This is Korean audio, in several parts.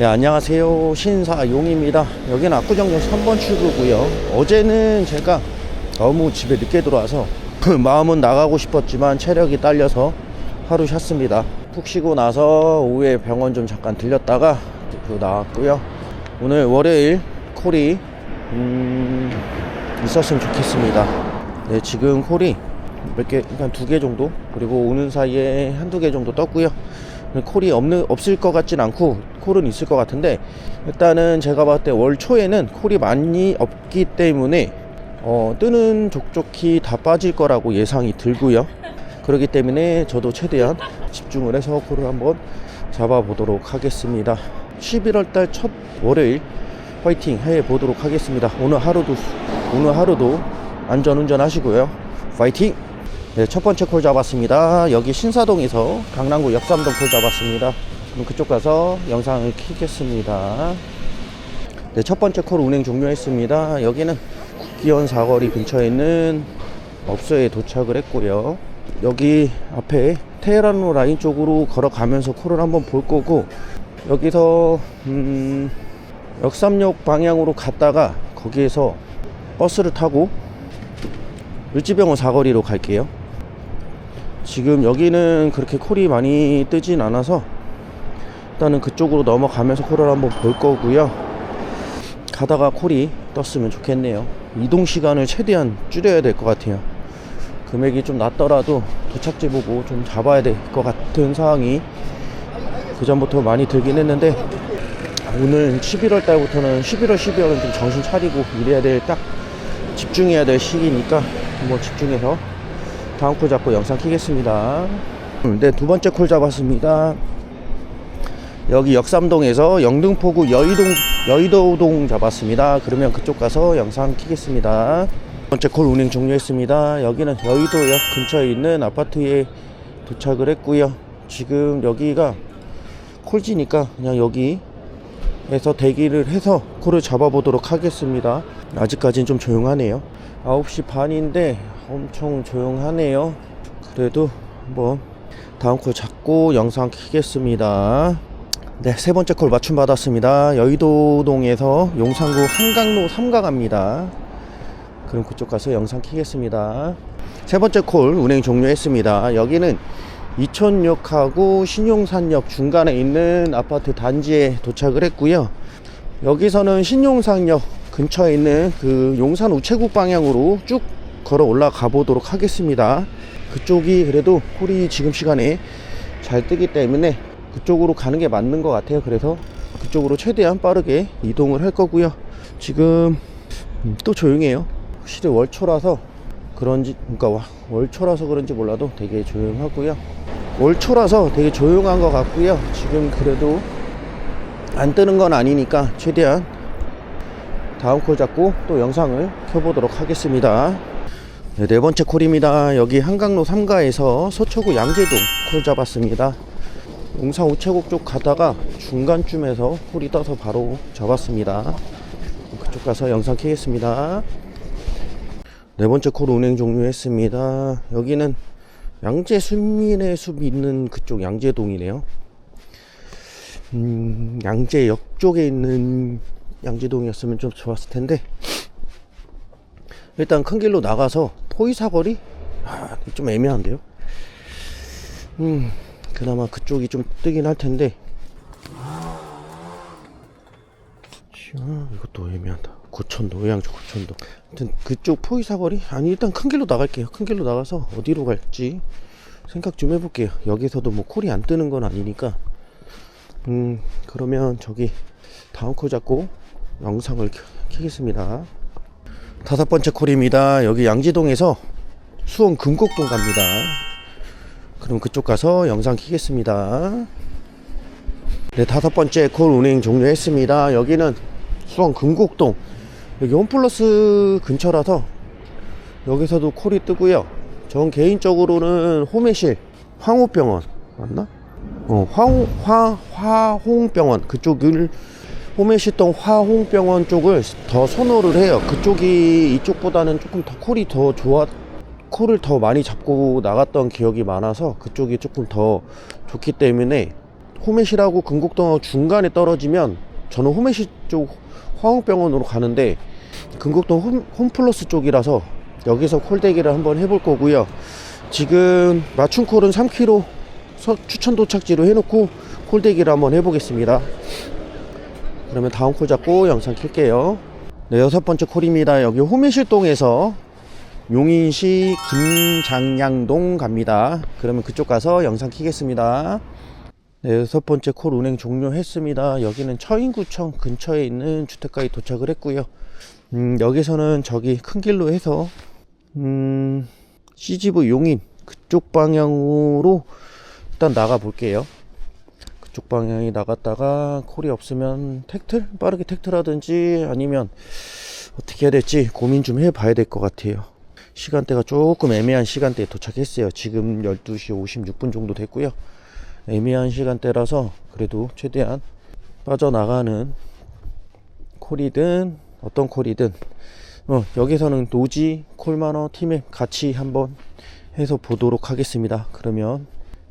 네, 안녕하세요. 신사용입니다. 여기는 압구정역 3번 출구고요. 어제는 제가 너무 집에 늦게 들어와서 그 마음은 나가고 싶었지만 체력이 딸려서 하루 쉬었습니다. 푹 쉬고 나서 오후에 병원 좀 잠깐 들렸다가 또 나왔고요. 오늘 월요일 콜이 음, 있었으면 좋겠습니다. 네, 지금 콜이 몇 개, 한 두 개 정도 그리고 오는 사이에 한두 개 정도 떴고요. 콜이 없는 없을 것 같진 않고 콜은 있을 것 같은데 일단은 제가 봤을 때 월 초에는 콜이 많이 없기 때문에 어, 뜨는 족족히 다 빠질 거라고 예상이 들고요. 그렇기 때문에 저도 최대한 집중을 해서 콜을 한번 잡아보도록 하겠습니다. 11월 달 첫 월요일 화이팅 해 보도록 하겠습니다. 오늘 하루도 오늘 하루도 안전 운전하시고요. 파이팅! 네, 첫 번째 콜 잡았습니다. 여기 신사동에서 강남구 역삼동 콜 잡았습니다. 그럼 그쪽 가서 영상을 키겠습니다. 네, 첫 번째 콜 운행 종료했습니다. 여기는 국기원 사거리 근처에 있는 업소에 도착을 했고요. 여기 앞에 테헤란로 라인 쪽으로 걸어가면서 콜을 한번 볼 거고 여기서 음, 역삼역 방향으로 갔다가 거기에서 버스를 타고 을지병원 사거리로 갈게요. 지금 여기는 그렇게 콜이 많이 뜨진 않아서 일단은 그쪽으로 넘어가면서 콜을 한번 볼 거고요. 가다가 콜이 떴으면 좋겠네요. 이동 시간을 최대한 줄여야 될 것 같아요. 금액이 좀 낮더라도 도착지 보고 좀 잡아야 될 것 같은 상황이 그 전부터 많이 들긴 했는데 오늘 11월 달부터는 11월 12월은 좀 정신 차리고 일해야 될 딱 집중해야 될 시기니까 한번 집중해서 다음 콜 잡고 영상 키겠습니다. 네, 두 번째 콜 잡았습니다. 여기 역삼동에서 영등포구 여의동 여의도동 잡았습니다. 그러면 그쪽 가서 영상 키겠습니다. 두 번째 콜 운행 종료했습니다. 여기는 여의도역 근처에 있는 아파트에 도착을 했고요. 지금 여기가 콜지니까 그냥 여기에서 대기를 해서 콜을 잡아보도록 하겠습니다. 아직까지는 좀 조용하네요. 9시 반인데 엄청 조용하네요. 그래도 한번 다음 콜 잡고 영상 키겠습니다. 네, 세 번째 콜 맞춤 받았습니다. 여의도동에서 용산구 한강로 3가 갑니다. 그럼 그쪽 가서 영상 키겠습니다. 세 번째 콜 운행 종료했습니다. 여기는 이촌역하고 신용산역 중간에 있는 아파트 단지에 도착을 했고요. 여기서는 신용산역 근처에 있는 그 용산 우체국 방향으로 쭉 걸어 올라가 보도록 하겠습니다. 그쪽이 그래도 콜이 지금 시간에 잘 뜨기 때문에 그쪽으로 가는 게 맞는 것 같아요. 그래서 그쪽으로 최대한 빠르게 이동을 할 거고요. 지금 음, 또 조용해요. 확실히 월초라서 그런지 그러니까 와- 월초라서 그런지 몰라도 되게 조용하고요. 월초라서 되게 조용한 것 같고요. 지금 그래도 안 뜨는 건 아니니까 최대한 다음 콜 잡고 또 영상을 켜보도록 하겠습니다. 네, 네 번째 콜입니다. 여기 한강로 3가에서 서초구 양재동 콜 잡았습니다. 용산 우체국 쪽 가다가 중간쯤에서 콜이 떠서 바로 잡았습니다. 그쪽 가서 영상 켜겠습니다. 네 번째 콜 운행 종료했습니다. 여기는 양재 순민의 숲 있는 그쪽 양재동이네요. 음, 양재역 쪽에 있는 양재동이었으면 좀 좋았을 텐데 일단 큰 길로 나가서 포이사거리 아, 좀 애매한데요. 음, 그나마 그쪽이 좀 뜨긴 할 텐데. 아, 이것도 애매하다. 고천도, 의양주 고천도. 하여튼 그쪽 포이사거리? 아니, 일단 큰 길로 나갈게요. 큰 길로 나가서 어디로 갈지 생각 좀 해볼게요. 여기서도 뭐 콜이 안 뜨는 건 아니니까. 음, 그러면 저기 다음 콜 잡고 영상을 켜- 켜겠습니다. 다섯 번째 콜입니다. 여기 양지동에서 수원 금곡동 갑니다. 그럼 그쪽 가서 영상 키겠습니다. 네, 다섯 번째 콜 운행 종료했습니다. 여기는 수원 금곡동. 여기 홈플러스 근처라서 여기서도 콜이 뜨고요. 전 개인적으로는 홈의실 황호병원 맞나? 어, 화홍, 화, 화홍병원 그쪽을 홈의시동 화홍병원 쪽을 더 선호를 해요. 그쪽이 이쪽보다는 조금 더 콜이 더 좋아, 콜을 더 많이 잡고 나갔던 기억이 많아서 그쪽이 조금 더 좋기 때문에 호메시라고 금곡동하고 중간에 떨어지면 저는 호메시 쪽 화흥병원으로 가는데 금곡동 홈, 홈플러스 쪽이라서 여기서 콜대기를 한번 해볼 거고요. 지금 맞춤 콜은 3km 서- 추천 도착지로 해놓고 콜대기를 한번 해보겠습니다. 그러면 다음 콜 잡고 영상 킬게요. 네, 여섯 번째 콜입니다. 여기 호미실동에서 용인시 김장양동 갑니다. 그러면 그쪽 가서 영상 키겠습니다. 네, 여섯 번째 콜 운행 종료했습니다. 여기는 처인구청 근처에 있는 주택가에 도착을 했고요. 음, 여기서는 저기 큰 길로 해서 음, CGV 용인 그쪽 방향으로 일단 나가 볼게요. 그쪽 방향이 나갔다가 콜이 없으면 택틀 빠르게 택틀하든지 아니면 어떻게 해야 될지 고민 좀 해봐야 될 것 같아요. 시간대가 조금 애매한 시간대에 도착했어요. 지금 12시 56분 정도 됐고요. 애매한 시간대라서 그래도 최대한 빠져나가는 콜이든 어떤 콜이든 어, 여기서는 노지 콜마너 팀에 같이 한번 해서 보도록 하겠습니다. 그러면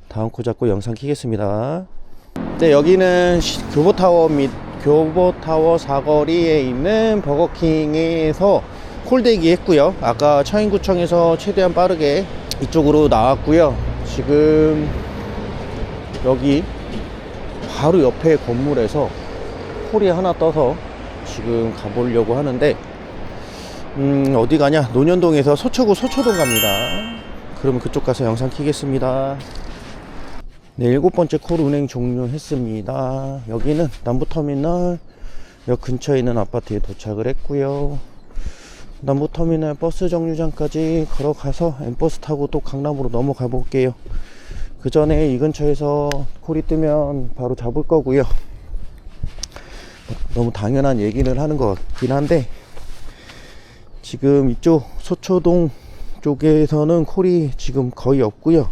다음 코 잡고 영상 키겠습니다. 네, 여기는 시- 교보타워 및 교보타워 사거리에 있는 버거킹에서 콜대기 했고요. 아까 차인구청에서 최대한 빠르게 이쪽으로 나왔고요. 지금 여기 바로 옆에 건물에서 콜이 하나 떠서 지금 가보려고 하는데 음, 어디 가냐? 논현동에서 서초구 서초동 갑니다. 그러면 그쪽 가서 영상 키겠습니다. 네, 일곱 번째 콜 운행 종료했습니다. 여기는 남부터미널 역 근처에 있는 아파트에 도착을 했고요. 남부터미널 버스 정류장까지 걸어가서 엠버스 타고 또 강남으로 넘어가 볼게요. 그 전에 이 근처에서 콜이 뜨면 바로 잡을 거고요. 너무 당연한 얘기를 하는 것 같긴 한데 지금 이쪽 소초동 쪽에서는 콜이 지금 거의 없고요.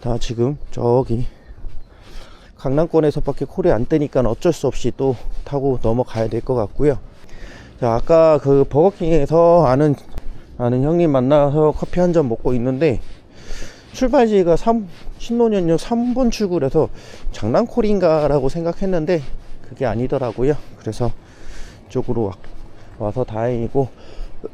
다 지금 저기 강남권에서 밖에 콜이 안 뜨니까 어쩔 수 없이 또 타고 넘어가야 될 것 같고요. 자, 아까 그 버거킹에서 아는 아는 형님 만나서 커피 한 잔 먹고 있는데 출발지가 3, 신논현역 3번 출구라서 장난콜인가라고 생각했는데 그게 아니더라고요. 그래서 이쪽으로 와- 와서 다행이고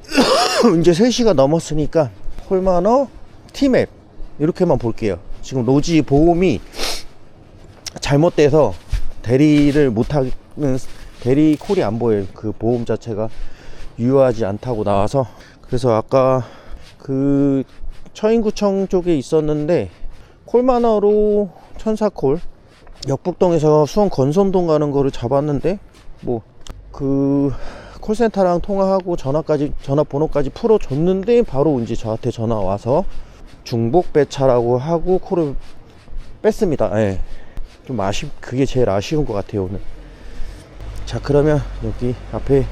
이제 3시가 넘었으니까 홀마너 티맵 이렇게만 볼게요. 지금 로지 보험이 잘못돼서 대리를 못하는 대리 콜이 안 보여요. 그 보험 자체가 유효하지 않다고 나와서 그래서 아까 그 처인구청 쪽에 있었는데 콜마너로 천사콜 역북동에서 수원 건선동 가는 거를 잡았는데 뭐 그 콜센터랑 통화하고 전화까지 전화 번호까지 풀어 줬는데 바로 이제 저한테 전화 와서 중복 배차라고 하고 콜을 뺐습니다. 예. 좀 아쉽 그게 제일 아쉬운 것 같아요 오늘. 자 그러면 여기 앞에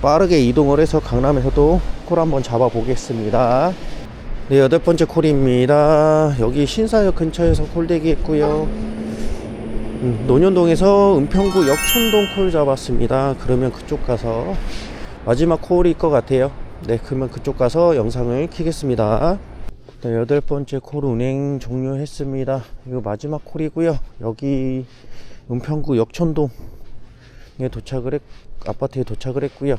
빠르게 이동을 해서 강남에서도 콜 한번 잡아 보겠습니다. 네 여덟 번째 콜입니다. 여기 신사역 근처에서 콜 대기 했고요. 음, 논현동에서 은평구 역촌동 콜 잡았습니다. 그러면 그쪽 가서 마지막 콜일 것 같아요. 네, 그러면 그쪽 가서 영상을 키겠습니다. 네, 여덟 번째 콜 운행 종료했습니다. 이거 마지막 콜이고요. 여기 은평구 역촌동에 도착을 했, 아파트에 도착을 했고요.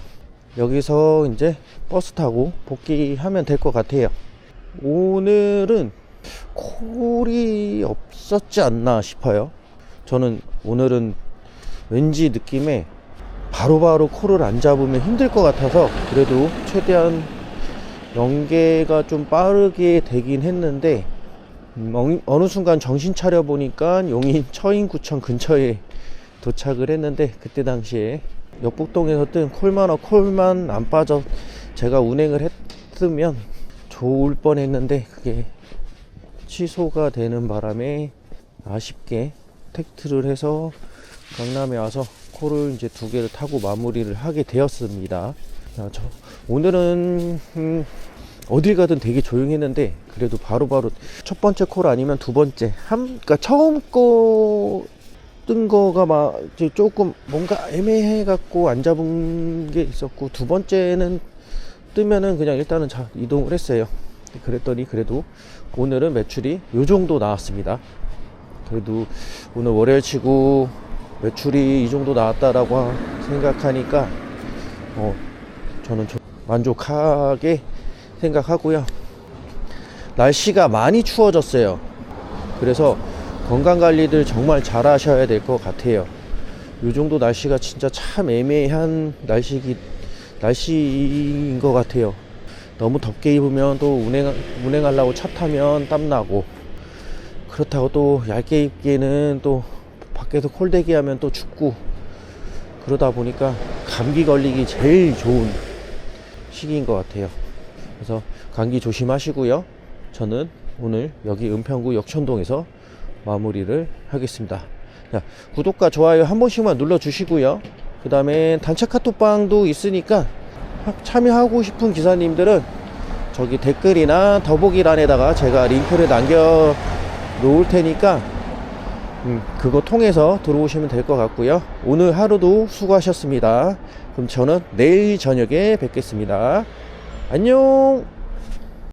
여기서 이제 버스 타고 복귀하면 될 것 같아요. 오늘은 콜이 없었지 않나 싶어요. 저는 오늘은 왠지 느낌에 바로바로 콜을 안 잡으면 힘들 것 같아서 그래도 최대한 연계가 좀 빠르게 되긴 했는데 음, 어- 어느 순간 정신 차려 보니까 용인 처인구청 근처에 도착을 했는데 그때 당시에 역북동에서 뜬 콜만 콜만 안 빠져 제가 운행을 했으면 좋을 뻔했는데 그게 취소가 되는 바람에 아쉽게 택트를 해서 강남에 와서 콜을 이제 두 개를 타고 마무리를 하게 되었습니다. 자, 저 오늘은 음, 어딜 가든 되게 조용했는데 그래도 바로바로 첫 번째 콜 아니면 두 번째 한 그러니까 처음 거 뜬 거가 막 조금 뭔가 애매해 갖고 안 잡은 게 있었고 두 번째는 뜨면은 그냥 일단은 자 이동을 했어요. 그랬더니 그래도 오늘은 매출이 요 정도 나왔습니다. 그래도 오늘 월요일 치고 매출이 이 정도 나왔다라고 생각하니까 어, 저는 좀 만족하게 생각하고요. 날씨가 많이 추워졌어요. 그래서 건강 관리들 정말 잘 하셔야 될 것 같아요. 요 정도 날씨가 진짜 참 애매한 날씨기 날씨인 것 같아요. 너무 덥게 입으면 또 운행 운행하려고 차 타면 땀 나고 그렇다고 또 얇게 입기에는 또 밖에서 콜대기 하면 또 춥고 그러다 보니까 감기 걸리기 제일 좋은 시기인 것 같아요. 그래서 감기 조심하시고요. 저는 오늘 여기 은평구 역천동에서 마무리를 하겠습니다. 자, 구독과 좋아요 한 번씩만 눌러주시고요. 그 다음에 단체 카톡방도 있으니까 참여하고 싶은 기사님들은 저기 댓글이나 더보기란에다가 제가 링크를 남겨 놓을 테니까 음, 그거 통해서 들어오시면 될 것 같고요. 오늘 하루도 수고하셨습니다. 그럼 저는 내일 저녁에 뵙겠습니다. 안녕!